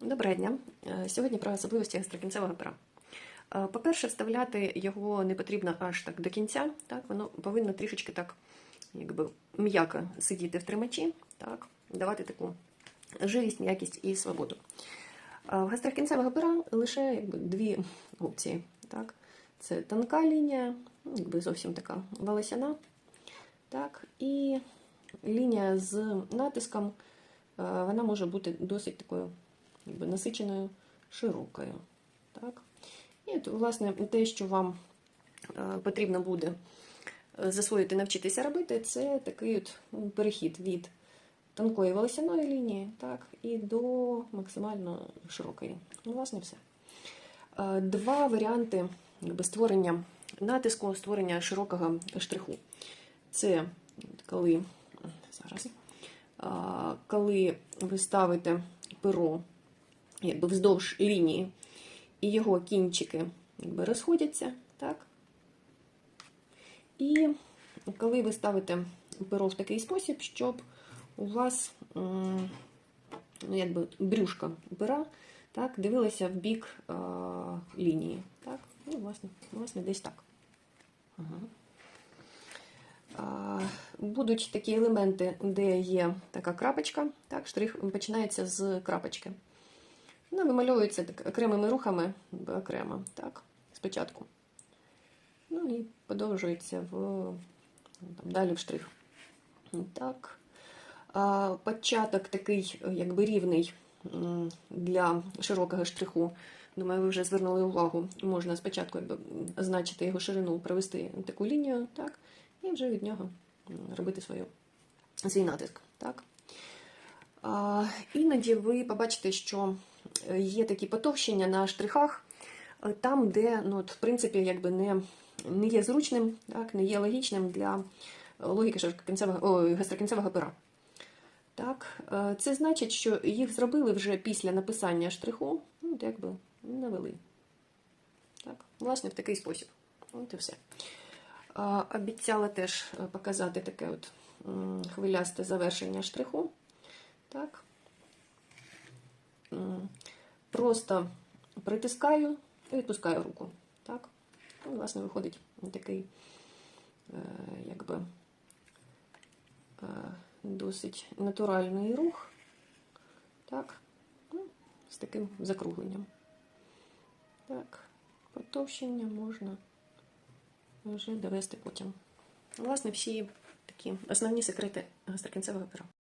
Доброго дня. Е, Сьогодні про особливості гастрокінцевого пера. Е, По-перше, вставляти його не потрібно аж так до кінця. Так, воно повинно трішечки так, якби м'яко сидіти в тримачі, так, давати таку живість, м'якість і свободу. А В гастрокінцевого пера лише якби, дві опції. Так. Це тонка лінія, якби зовсім така волосяна. Так, і лінія з натиском, е, вона може бути досить такою якби, насиченою, широкою. Так? І власне, те, що вам е, потрібно буде е, засвоїти, навчитися робити, це такий от ну, перехід від тонкої волосяної лінії так, і до максимально широкої. Ну, власне, все. Е, Два варіанти якби, створення натиску, створення широкого штриху. Це коли зараз, коли ви ставите перо якби вздовж лінії, і його кінчики якби, розходяться, так? І коли ви ставите перо в такий спосіб, щоб у вас ну, якби, брюшка пера так, дивилася в бік а, лінії. Так? Ну, власне, власне, десь так. Ага. Будуть такі елементи, де є така крапочка. Так, штрих починається з крапочки. Вона вимальовується так, окремими рухами окремо, так, спочатку. Ну і подовжується в, ну, там, далі в штрих. Так. А, початок такий, якби рівний для широкого штриху. Думаю, ви вже звернули увагу. Можна спочатку якби, означити його ширину, провести таку лінію, так, і вже від нього робити свою, свій натиск. Так. А, іноді ви побачите, що є такі потовщення на штрихах, е, там, де, ну, от, в принципі, якби не, не є зручним, так, не є логічним для логіки о, гастрокінцевого пера. Так, е, це значить, що їх зробили вже після написання штриху, ну, якби навели. Так, власне, в такий спосіб. От і все. Обіцяла теж е, показати таке от хвилясте завершення штриху. Так. Просто притискаю і відпускаю руку. Так. Ну, власне, виходить такий, е, якби, е, досить натуральний рух. Так. Ну, з таким закругленням. Так, потовщення можна вже довести потім. Власне, всі такі основні секрети гастрокінцевого пера.